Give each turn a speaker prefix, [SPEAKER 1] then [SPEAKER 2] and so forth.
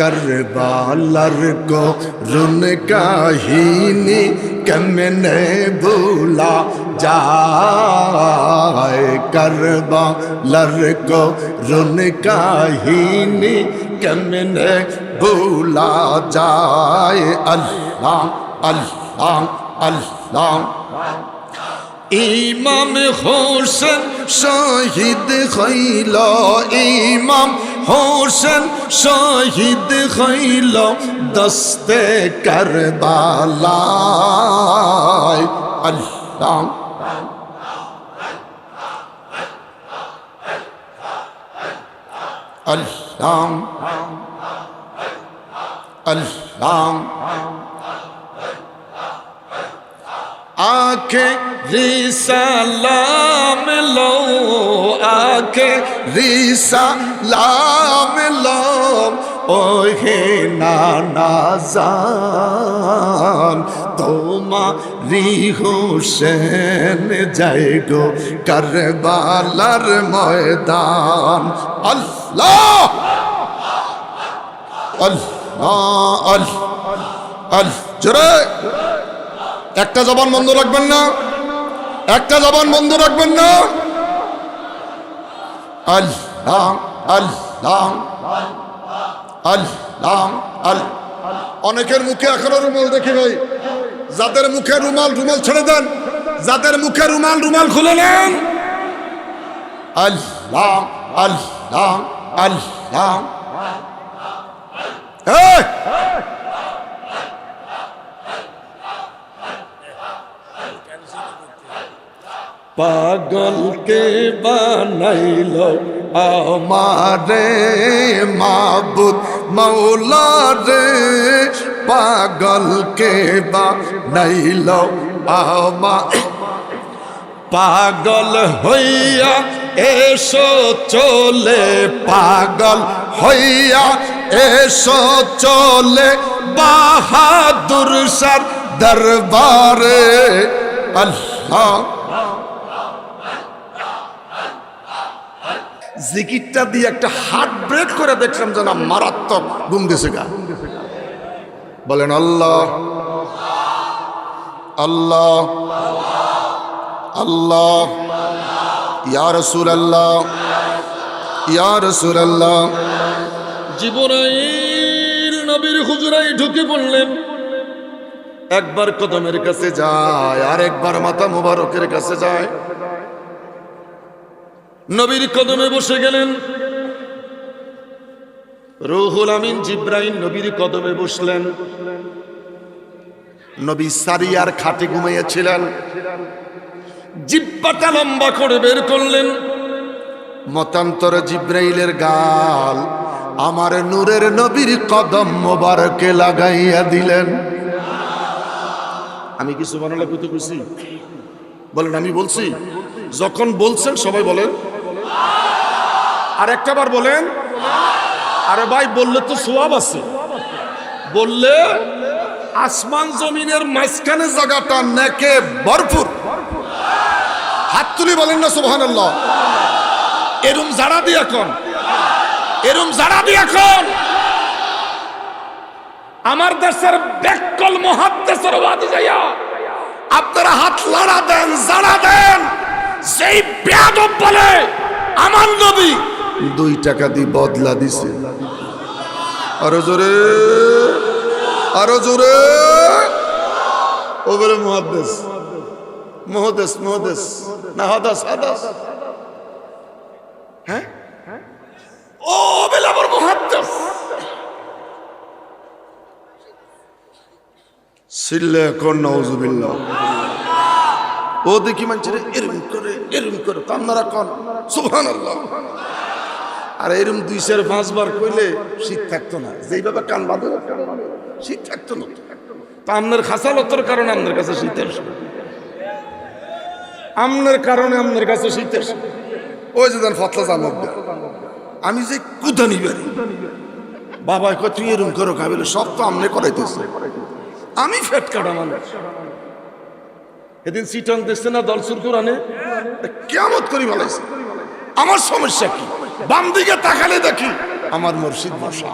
[SPEAKER 1] করবালার করুন কাহিনী কেমনে ভুলা যায় করবালার করুন কাহিনী কেমনে ভুলা যায় আল্লাহ আল্লাহ আল্লাহ ইমাম হোসেন শহীদ হইল ইমাম হোসেন শহীদ হইল দস্তে করবালায়। আল্লাহ। আল্লাহ। আল্লাহ। آنکھے سلام لو آنکھے سلام لو اوہے نانا زان তোমারি হোসেন যাই গো কারবালার ময়দান আল্লাহ আল্লাহ আল আল জোরে একটা জবান বন্ধ রাখবেন না। একটা জবান বন্ধ রাখবেন না। আল অনেকের মুখে এখনও রুমাল দেখি ভাই যাদের মুখে রুমাল রুমাল ছেড়ে দেন। যাদের মুখে রুমাল রুমাল খুলে নেন। আল্লাহ আল্লাহ এই! পাগলকে বানাইল? আমারে মাবুদ মৌলা রে পাগলকে বানাইল? আমা, পাগল হইয়া এসো চলে, পাগল হইয়া এসো চলে, বাহাদুর সার দরবারে। আল্লাহ জিকিরটা দিয়ে একটা হার্ট ব্রেক করে দেখলাম যেন মারাত্মক। ঘুম দিছে গা। বলেন, আল্লাহ আল্লাহ আল্লাহ, ইয়া রসুল আল্লাহ ইয়া রসুল আল্লাহ
[SPEAKER 2] জীবনাইল নবীর হুজুরাই ঢুকে পড়লেন
[SPEAKER 1] একবার কদমের কাছে যায় আর একবার মাথা মুবারকের কাছে যায়।
[SPEAKER 2] নবীর কদমে বসে গেলেন। রুহুল আমিন জিব্রাইল নবীর কদমে বসলেন।
[SPEAKER 1] নবী সারিয়ার খাটে ঘুমাইয়াছিলেন
[SPEAKER 2] জিব্বাটা লম্বা করে বের করলেন।
[SPEAKER 1] মতান্তর জিব্রাইলের গাল আমার নূরের নবীর কদম মোবারকে লাগাইয়া দিলেন।
[SPEAKER 2] আমি কিছু বানালে কত খুশি বলেন, আমি বলছি। যখন বলছেন সবাই বলেন। আর একটা বার বলেন। আরে ভাই, বললে তো সোয়াব আছে। বললে আসমান জমিনের মাঝখানে জায়গাটা নেকে ভরপুর। হাত তুলি বলেন না সুবহান এরম জাড়া দি এখন। এরম জাড়া দি এখন। আমার দেশের বেকল মহাদেশের ওয়াদি যাইয়া আপনারা হাত লড়া দেন জাড়া দেন। সেই বেয়াদব বলে আমার নবী।
[SPEAKER 1] দুই টাকা দিয়ে বদলা দিছে। আরও জোরে আরও জোরে। ও বলে মহাদেশ মহাদেশ মহাদেশ না, হাদাস হাদাস।
[SPEAKER 2] হ্যাঁ? ও বেলা, আমার মহাদেশ
[SPEAKER 1] ও দেখি মানুষের এরম করে এরম করে তো আপনারা কন। সুবহান আল্লাহ আর এরম দুই চার পাঁচবার কইলে শীত থাকতো না। যেইভাবে কান বাঁধে শীত থাকতো না। তো।
[SPEAKER 2] আপনার খাসালতর কারণে আপনার কাছে শীতের আপনার কারণে আপনার কাছে শীতের
[SPEAKER 1] ওই যে দেন ফতলা জামক আমি যে কুদা নিবারি। বাবা কয়, তুই এরম করো খাবিলে সব তো আমনে করাইতেছে।
[SPEAKER 2] আমি ফেট কাটা মানুষ। এদিন সিটন দেখছে না দলসুর কোরআনে?
[SPEAKER 1] কেমত করি বলাইছে।
[SPEAKER 2] আমার সমস্যা কি? বাম দিকে তাকালে দেখি,
[SPEAKER 1] আমার মুর্শিদ বসা।